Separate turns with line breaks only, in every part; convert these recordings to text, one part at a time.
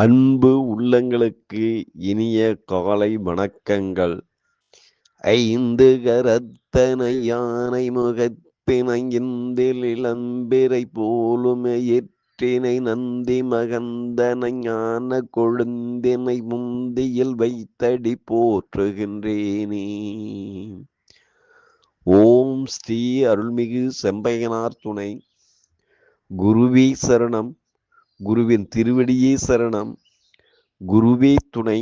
அன்பு உள்ளங்களுக்கு இனிய காலை வணக்கங்கள். ஐந்து கரத்தனை யானை முகத்தினைந்தில் இளம்பிரை போலுமே எற்றினை நந்தி மகந்தனை ஞான கொழுந்தினை முந்தியில் வைத்தடி போற்றுகின்றேனே. ஓம் ஸ்ரீ அருள்மிகு செம்பையனார் துணை. குருவி சரணம். குருவின் திருவடியே சரணம். குருவே துணை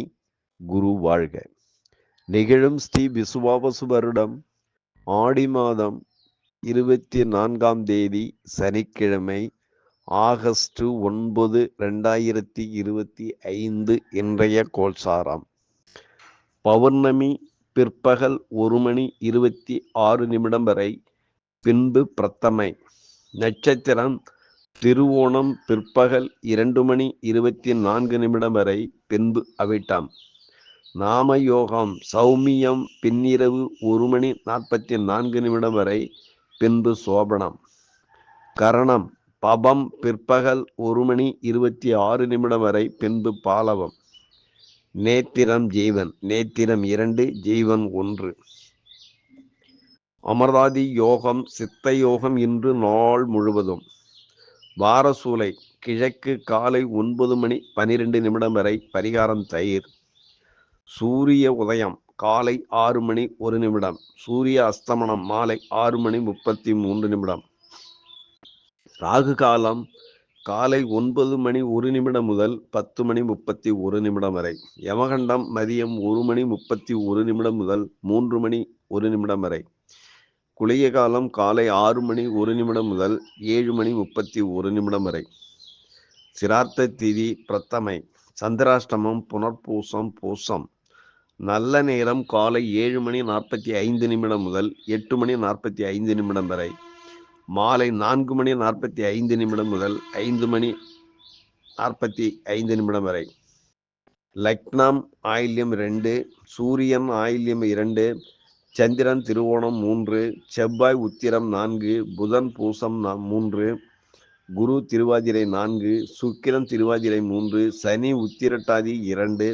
குரு வாழ்க. நிகழும் ஸ்ரீ விசுவாபசு வருடம் ஆடி மாதம் இருபத்தி நான்காம் தேதி சனிக்கிழமை ஆகஸ்ட் ஒன்பது ரெண்டாயிரத்தி இருபத்தி ஐந்து இன்றைய கோல்சாரம் பௌர்ணமி பிற்பகல் ஒரு மணி இருபத்தி ஆறு நிமிடம் வரை பின்பு பிரத்தமை. நட்சத்திரம் திருவோணம் பிற்பகல் இரண்டு மணி இருபத்தி நான்கு நிமிடம் வரை பின்பு அவிட்டம். நாம யோகம் சௌமியம் பின்னிரவு ஒரு மணி நாற்பத்தி நான்கு நிமிடம் வரை பின்பு சோபனம். கரணம் பபம் பிற்பகல் ஒரு மணி இருபத்தி ஆறு நிமிடம் வரை பின்பு பாலவம். நேத்திரம் ஜீவன் நேத்திரம் இரண்டு ஜீவன் ஒன்று. அமர்தாதி யோகம் சித்த யோகம் இன்று நாள் முழுவதும். வாரசூலை கிழக்கு காலை ஒன்பது மணி பனிரெண்டு நிமிடம் வரை பரிகாரம் தயிர். சூரிய உதயம் காலை ஆறு மணி ஒரு நிமிடம். சூரிய அஸ்தமனம் மாலை ஆறு மணி முப்பத்தி மூன்று நிமிடம். ராகு காலம் காலை ஒன்பது மணி ஒரு நிமிடம் முதல் பத்து மணி முப்பத்தி ஒரு நிமிடம் வரை. யமகண்டம் மதியம் ஒரு மணி முப்பத்தி ஒரு நிமிடம் முதல் மூன்று மணி ஒரு நிமிடம் வரை. குளிய காலம் காலை ஆறு மணி ஒரு நிமிடம் முதல் ஏழு மணி முப்பத்தி ஒரு நிமிடம் வரை. சிரார்த்த திதி பிரத்தமை சந்திராஷ்டமம் புனர்பூசம் பூசம். நல்ல நேரம் காலை ஏழு மணி நாற்பத்தி ஐந்து நிமிடம் முதல் எட்டு மணி நாற்பத்தி ஐந்து நிமிடம் வரை. மாலை நான்கு மணி நாற்பத்தி ஐந்து நிமிடம் முதல் ஐந்து மணி நாற்பத்தி ஐந்து நிமிடம் வரை. லக்னம் ஆயில்யம் ரெண்டு சூரியன் ஆயில்யம் இரண்டு சந்திரன் திருவோணம் மூன்று செவ்வாய் உத்திரம் நான்கு புதன் பூசம் மூன்று குரு திருவாதிரை நான்கு சுக்கிரன் திருவாதிரை மூன்று சனி உத்திரட்டாதி இரண்டு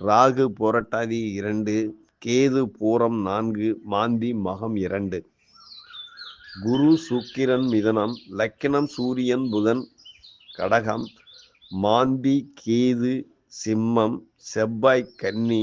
ராகு போரட்டாதி இரண்டு கேது பூரம் நான்கு மாந்தி மகம் இரண்டு. குரு சுக்கிரன் மிதனம் லக்கினம் சூரியன் புதன் கடகம் மாந்தி கேது சிம்மம் செவ்வாய் கன்னி